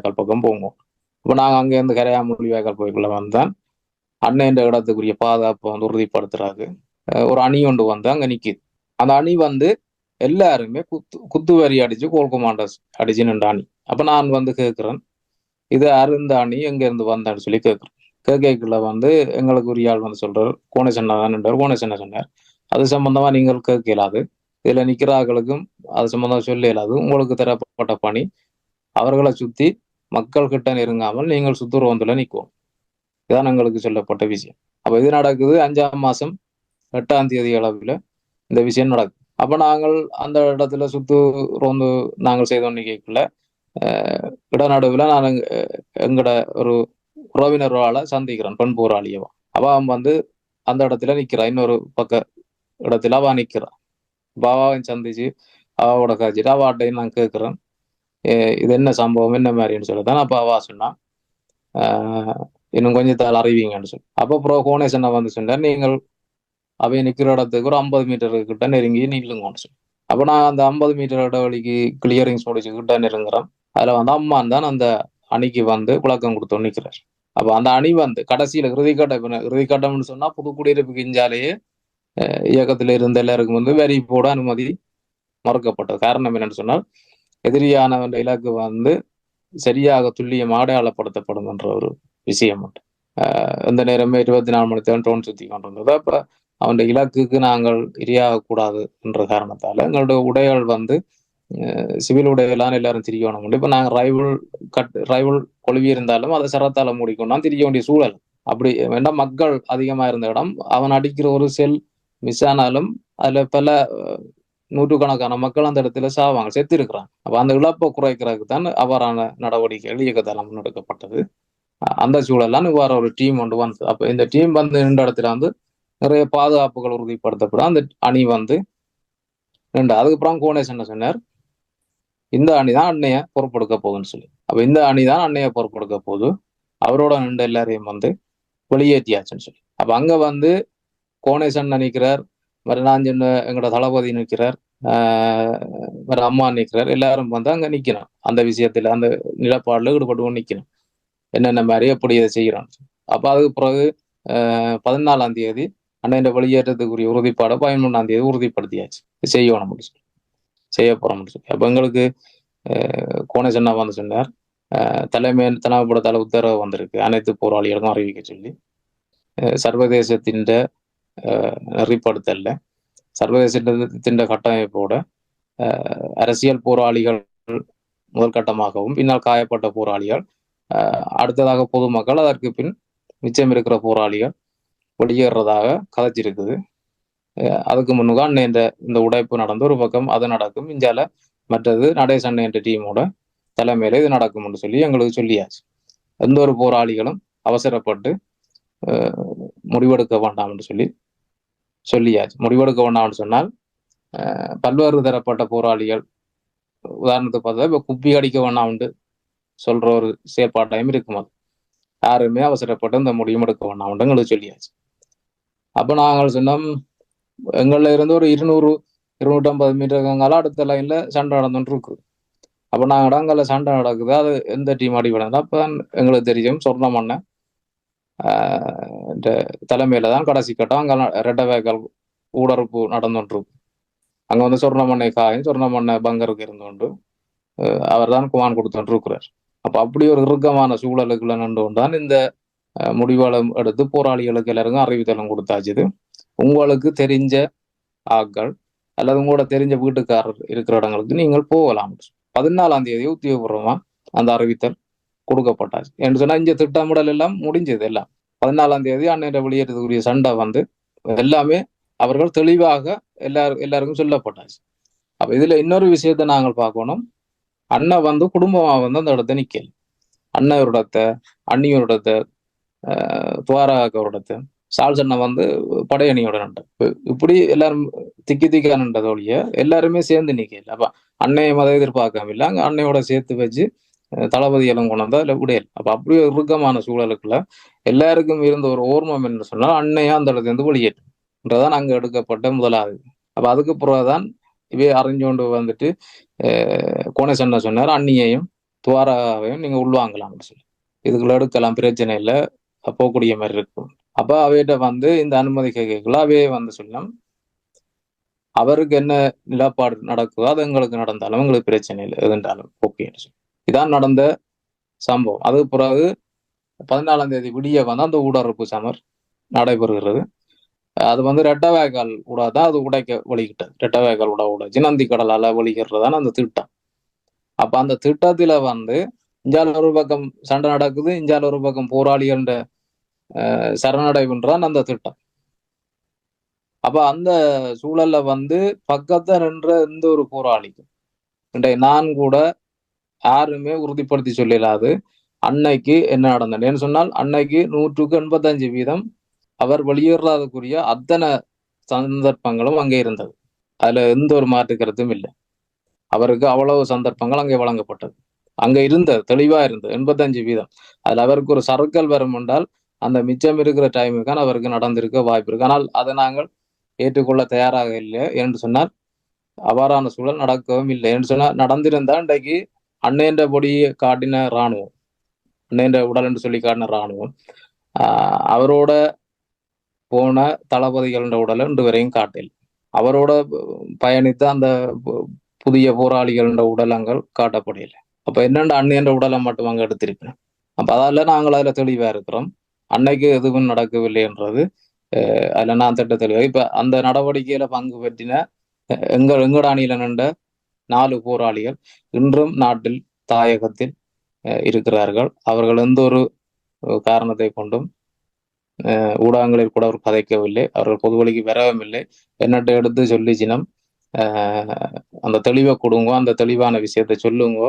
வாய்க்கால் பக்கம் போவோம் இப்போ நாங்கள் அங்கேருந்து கரையா வாய்க்கால் போய்க்குள்ள வந்தேன். அண்ணன் இடத்துக்குரிய பாதுகாப்பை வந்து உறுதிப்படுத்துறாரு. ஒரு அணி ஒன்று வந்து அங்கே நிக்குது. அந்த அணி வந்து எல்லாருமே குத்து குத்து வரி அடிச்சு கோல் கமாண்டர்ஸ் அடிச்சு நின்ற அணி. அப்ப நான் வந்து கேட்குறேன் இது அருந்த அணி எங்க இருந்து சொல்லி கேட்குறேன் கேட்கல வந்து எங்களுக்கு ஒரு ஆள் வந்து சொல்றாரு கோணேசன்னா தான் நின்றார் கோணேசன்னா சொன்னார்? அது சம்பந்தமா நீங்கள் கேட்க இயலாது இதுல நிற்கிறார்களுக்கும் அது சம்பந்தமா சொல்ல இயலாது. உங்களுக்கு தரப்பட்ட பணி அவர்களை சுத்தி மக்கள் கிட்ட நெருங்காமல் நீங்கள் சுத்துருவந்துல நிற்கும் இதான் எங்களுக்கு சொல்லப்பட்ட விஷயம். அப்போ இது நடக்குது அஞ்சாம் மாதம் எட்டாம் தேதி அளவில் இந்த விஷயம் நடக்குது. அப்போ நாங்கள் அந்த இடத்துல சுத்து ரோந்து நாங்கள் செய்தோன்னு கேட்கல. இடநடுவில் நான் எங்கட ஒரு உறவினர்களால் சந்திக்கிறேன் பெண் போராளியவா அவன் வந்து அந்த இடத்துல நிற்கிறான் இன்னொரு பக்க இடத்துல அவன் நிற்கிறான் பாபாவையும் அவாவையும் சந்திச்சு அவாவோட காய்ச்சிட்டு அவாட்டையும் நான் கேட்குறேன் இது என்ன சம்பவம் என்ன மாதிரின்னு சொல்லிதான் அப்போ அவா சொன்னா. "ஆஹ், கொஞ்சம் தாள் அறிவிங்கன்னு சொல்லி. அப்போ ப்ரோ கோணேசன் வந்து சொன்னார் நீங்கள் அவை நிற்கிற இடத்துக்கு ஒரு ஐம்பது மீட்டர் கிட்ட நெருங்கி நில்லுங்கன்னு சொல்லி. அப்போ நான் அந்த ஐம்பது மீட்டர் இடைவெளிக்கு கிளியரிங்ஸ் முடிச்சு கிட்ட நெருங்குறேன். அதுல வந்து அம்மான் தான் அந்த அணிக்கு வந்து குழக்கம் கொடுத்து நிற்கிறார் அப்போ அந்த அணி வந்து கடைசியில இறுதிக்கட்டம் இப்ப நான் சொன்னா புது குடியிருப்பு கிஞ்சாலேயே இயக்கத்தில் இயக்கத்துல இருந்த எல்லாருக்கும் வந்து வரி போட அனுமதி மறுக்கப்பட்டது. காரணம் என்னன்னு சொன்னால் எதிரியானவன் இலக்கு வந்து சரியாக துல்லியம் அடையாளப்படுத்தப்படும் என்ற ஒரு விஷயம் உண்டு. அஹ், இந்த நேரமே இருபத்தி நாலு மணி நேரம் ட்ரோன் சுத்தி கொண்டிருந்தது. அப்ப அவன் இலக்குக்கு நாங்கள் இரையாக கூடாது என்ற காரணத்தால எங்களுடைய உடைகள் வந்து சிவில் உடைகளான எல்லாரும் திரிக்க உண்டு இப்ப நாங்க ரைவல் கட் ரைவல் கொழுவி இருந்தாலும் அதை சிரத்தால மூடிக்கொண்டா திரிய வேண்டிய சூழல். அப்படி வேண்டாம் மக்கள் அதிகமா இருந்த இடம் அவன் அடிக்கிற ஒரு செல் மிஸ் ஆனாலும் அதுல பல நூற்றுக்கணக்கான மக்கள் அந்த இடத்துல சாவாங்க செத்து இருக்கிறாங்க அப்ப அந்த இழப்பை குறைக்கிறதுக்கு தான் அவ்வாறான நடவடிக்கைகள் இயக்கத்தால் முன்னெடுக்கப்பட்டது. அந்த சூழல்லாம் இவ்வாறு ஒரு டீம் ஒன்று வந்தது. அப்ப இந்த டீம் வந்து நின்ற இடத்துல வந்து நிறைய பாதுகாப்புகள் உறுதிப்படுத்தப்படும். அந்த அணி வந்து ரெண்டு அதுக்கப்புறம் கோணேஷ் என்ன சொன்னார்? இந்த அணி தான் அன்னைய பொறுப்பெடுக்க போகுதுன்னு சொல்லி. அப்ப இந்த அணி தான் அன்னைய பொறுப்பெடுக்க போகுது. அவரோட நின்ற எல்லாரையும் வந்து வெளியேற்றியாச்சுன்னு சொல்லி. அப்ப அங்க வந்து கோணேசன் நினைக்கிறார் மறுநாள் எங்களோட தளபதி நிற்கிறார். வேற அம்மா நிற்கிறார் எல்லாரும் வந்து அங்க நிக்கணும் அந்த விஷயத்துல அந்த நிலப்பாடில் ஈடுபட்டு நிக்கணும் என்னென்ன மாதிரி எப்படி இதை செய்யறோம் அப்போ அதுக்கு பிறகு ஆஹ் பதினாலாம் தேதி அண்ணன் வெளியேற்றத்துக்குரிய உறுதிப்பாடை பதிமூணாம் தேதி உறுதிப்படுத்தியாச்சு. செய்யணும் அப்படின்னு சொல்லி. செய்ய போறோம்னு சொல்லி. அப்ப எங்களுக்கு ஆஹ் கோணேசன்னா வந்து சொன்னார். தலைமை தனப்படத்தால உத்தரவு வந்திருக்கு. அனைத்து போராளிகளுக்கும் அறிவிக்க சொல்லி. சர்வதேசத்தின் நெறிப்படுத்தல்ல. சர்வதேச திட்ட கட்டமைப்போட அரசியல் போராளிகள் முதல் கட்டமாகவும் பின்னால் காயப்பட்ட போராளிகள் அடுத்ததாக பொதுமக்கள் அதற்கு பின் மிச்சம் இருக்கிற போராளிகள் வெளியேறதாக கதைச்சிருக்குது. அதுக்கு முன்னுக்கு அன்னை இந்த இந்த உடைப்பு நடந்து ஒரு பக்கம் அது நடக்கும் இஞ்சால மற்றது நடேச அண்ணன் என்ற டீமோட தலைமையில இது நடக்கும்னு சொல்லி எங்களுக்கு சொல்லியாச்சு. எந்த ஒரு போராளிகளும் அவசரப்பட்டு முடிவெடுக்க வேண்டாம்னு சொல்லி சொல்லியாச்சு. முடிவெடுக்க வேண்டாம்னு சொன்னால் பல்வேறு தரப்பட்ட போராளிகள் உதாரணத்துக்கு பார்த்தா இப்போ குப்பி அடிக்க வேண்டாம்னு சொல்ற ஒரு செயற்பாட்டையும் இருக்கும் அது. யாருமே அவசரப்பட்டு இந்த முடியும் எடுக்க வேண்டாம்னு எங்களுக்கு சொல்லியாச்சு. அப்போ நாங்கள் சொன்னோம் எங்களில் இருந்து ஒரு இருநூறு இருநூற்றம்பது மீட்டருக்கால அடுத்த லைன்ல சண்டை நடந்துட்டு இருக்கு அப்போ நாங்கள் இடங்களில் சண்டை நடக்குது அது எந்த டீம் அடிபடுறதா அப்போ தான் எங்களுக்கு தெரியும். சொர்ணம் அண்ணன் தலைமையில தான் கடைசி கட்டம். அங்க ரெட்டவேக்கல் ஊடறுப்பு நடந்துட்டு அங்க வந்து சொர்ணமண்ணை காயும் சொர்ணமண்ணை பங்கருக்கு இருந்து கொண்டு அவர் தான் குமான் கொடுத்துட்டு இருக்கிறார். அப்ப அப்படி ஒரு இறுக்கமான சூழலுக்குள்ள நின்று கொண்டான் இந்த முடிவாளம் எடுத்து போராளிகளுக்கு எல்லாருக்கும் அறிவித்தலும் கொடுத்தாச்சுது உங்களுக்கு தெரிஞ்ச ஆக்கள் அல்லது உங்களோட தெரிஞ்ச வீட்டுக்காரர் இருக்கிற இடங்களுக்கு நீங்கள் போகலாம். பதினாலாம் தேதி உத்தியோகபூர்வமா அந்த அறிவித்தல் கொடுக்கப்பட்டாச்சு என்று சொன்னா இங்க திட்டமிடல் எல்லாம் முடிஞ்சது எல்லாம். பதினாலாம் தேதி அன்னைய வெளியேற்றத்துக்குரிய சண்டை வந்து எல்லாமே அவர்கள் தெளிவாக எல்லாரும் எல்லாருக்கும் சொல்லப்பட்டாச்சு. அப்ப இதுல இன்னொரு விஷயத்தை நாங்கள் பார்க்கணும். அண்ணன் வந்து குடும்பமா வந்து அந்த இடத்த நிக்கல. அண்ணன் ஒரு இடத்த அண்ணியோட இடத்த வந்து படையணியோட நண்ட இப்படி எல்லாரும் திக்கி திக்கா நின்றத ஒழிய எல்லாருமே சேர்ந்து நிக்கல. அப்ப அன்னையை மத எதிர்பார்க்காம இல்லை அங்க அன்னையோட சேர்த்து வச்சு தளபதி எல்லாம் கொண்டு வந்தா உடையல். அப்ப அப்படி ஒரு இறுக்கமான சூழலுக்குள்ள எல்லாருக்கும் இருந்த ஒரு ஓர்மம் என்று சொன்னால் அன்னையா அந்த இடத்துல இருந்து வெளியேற்றதான் அங்க எடுக்கப்பட்ட முதலாவது. அப்ப அதுக்கு பிறகுதான் இவே அறிஞ்சு கொண்டு வந்துட்டு அஹ், சொன்னார் அன்னியையும் துவாராவையும் நீங்க உள்வாங்கலாம்னு சொல்லி. இதுக்குள்ள எடுக்கலாம் பிரச்சனை இல்லை போகக்கூடிய மாதிரி இருக்கும். அப்ப அவையிட்ட வந்து இந்த அனுமதி கேட்கல அவையே வந்து சொல்லலாம் அவருக்கு என்ன நிலப்பாடு நடக்குதோ அது எங்களுக்கு நடந்தாலும் எங்களுக்கு பிரச்சனை இல்லை எதுன்றாலும் ஓகேன்னு சொல்லி. இதான் நடந்த சம்பவம். அது பிறகு பதினாலாம் தேதி விடிய வந்து அந்த ஊடறுப்பு சமர் நடைபெறுகிறது. அது வந்து ரெட்டவேகால் உடா தான் அது உடைக்க வழிகிட்டது ரெட்டவேகால் உடா உட ஜினந்தி கடலால வழிகிறதான அந்த திட்டம். அப்ப அந்த திட்டத்துல வந்து இஞ்சால ஒரு பக்கம் சண்டை நடக்குது இஞ்சால ஒரு பக்கம் போராளிகள்ன்ற சரணடைவுன்றான் அந்த திட்டம். அப்ப அந்த சூழல்ல வந்து பக்கத்தை நின்ற எந்த ஒரு போராளிக்கும் இன்றைய நான் கூட யாருமே உறுதிப்படுத்தி சொல்லிடாது அன்னைக்கு என்ன நடந்ததுன்னு சொன்னால் அன்னைக்கு நூற்றுக்கு எண்பத்தஞ்சு வீதம் அவர் வெளியேறாதக்குரிய அத்தனை சந்தர்ப்பங்களும் அங்கே இருந்தது. அதுல எந்த ஒரு மாற்று கருத்தும் இல்லை. அவருக்கு அவ்வளவு சந்தர்ப்பங்கள் அங்கே வழங்கப்பட்டது. அங்க இருந்தது தெளிவா இருந்தது எண்பத்தஞ்சு வீதம். அதுல அவருக்கு ஒரு சர்க்கல் வரும் என்றால் அந்த மிச்சம் இருக்கிற டைமுக்கான அவருக்கு நடந்திருக்க வாய்ப்பு இருக்கு. ஆனால் அதை நாங்கள் ஏற்றுக்கொள்ள தயாராக இல்லை. என்று சொன்னால் அவ்வாறான சூழல் நடக்கவும் இல்லை. என்று சொன்னால் நடந்திருந்தா இன்றைக்கு அன்னையன்ற பொடியை காட்டின இராணுவம் அன்னையன்ற உடல் என்று சொல்லி காட்டின இராணுவம் அவரோட போன தளபதிகளின் உடலை இன்று வரையும் காட்டில். அவரோட பயணித்த அந்த புதிய போராளிகளின் உடலங்கள் காட்டப்படல அப்ப என்னென்ன அன்னையன்ற உடலை மட்டும் அங்கே எடுத்திருக்கணும். அப்ப அதால நாங்கள் அதுல தெளிவா இருக்கிறோம். அன்னைக்கு எதுவும் நடக்கவில்லை என்றது அதுல நான் திட்ட தெளிவாக இப்போ அந்த நடவடிக்கையில பங்கு பெற்றின எங்கள் எங்கட அணியில நின்ற நாலு போராளிகள் இன்றும் நாட்டில் தாயகத்தில் இருக்கிறார்கள். அவர்கள் எந்த ஒரு காரணத்தை கொண்டும் ஊடகங்களில் கூட அவர் கதைக்கவில்லை. அவர்கள் பொது வழிக்கு வரவும் இல்லை என்னட்ட எடுத்து சொல்லி சினம் அந்த தெளிவை கொடுங்கோ அந்த தெளிவான விஷயத்தை சொல்லுங்கோ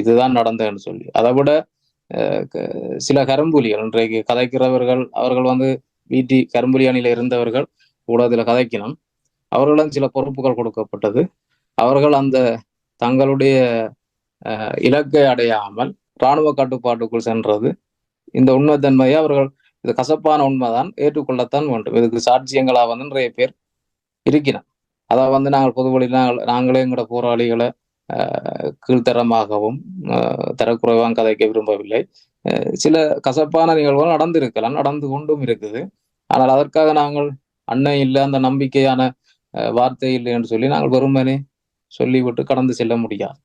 இதுதான் நடந்ததுன்னு சொல்லி. அதை விட சில கரும்புலிகள் இன்றைக்கு கதைக்கிறவர்கள் அவர்கள் வந்து வீட்டி கரும்புலி அணியில இருந்தவர்கள் ஊடகத்தில் கதைக்கணும். அவர்களும் சில பொறுப்புகள் கொடுக்கப்பட்டது. அவர்கள் அந்த தங்களுடைய இலக்கை அடையாமல் இராணுவ கட்டுப்பாட்டுக்குள் சென்றது. இந்த உண்மைத்தன்மையை அவர்கள் இது கசப்பான உண்மைதான் ஏற்றுக்கொள்ளத்தான் வேண்டும். இதுக்கு சாட்சியங்களா வந்து நிறைய பேர் இருக்கிறோம் அதை வந்து நாங்கள் பொதுவழியில் நாங்கள் நாங்களே எங்களோட போராளிகளை கீழ்த்தரமாகவும் தரக்குறைவாக கதைக்க விரும்பவில்லை. சில கசப்பான நிகழ்வுகள் நடந்திருக்கலாம் நடந்து கொண்டும் இருக்குது. ஆனால் அதற்காக நாங்கள் அன்னை இல்லை அந்த நம்பிக்கையான வார்த்தை இல்லை என்று சொல்லி நாங்கள் வெறுமனே சொல்லிவிட்டு கடந்து செல்ல முடியாது.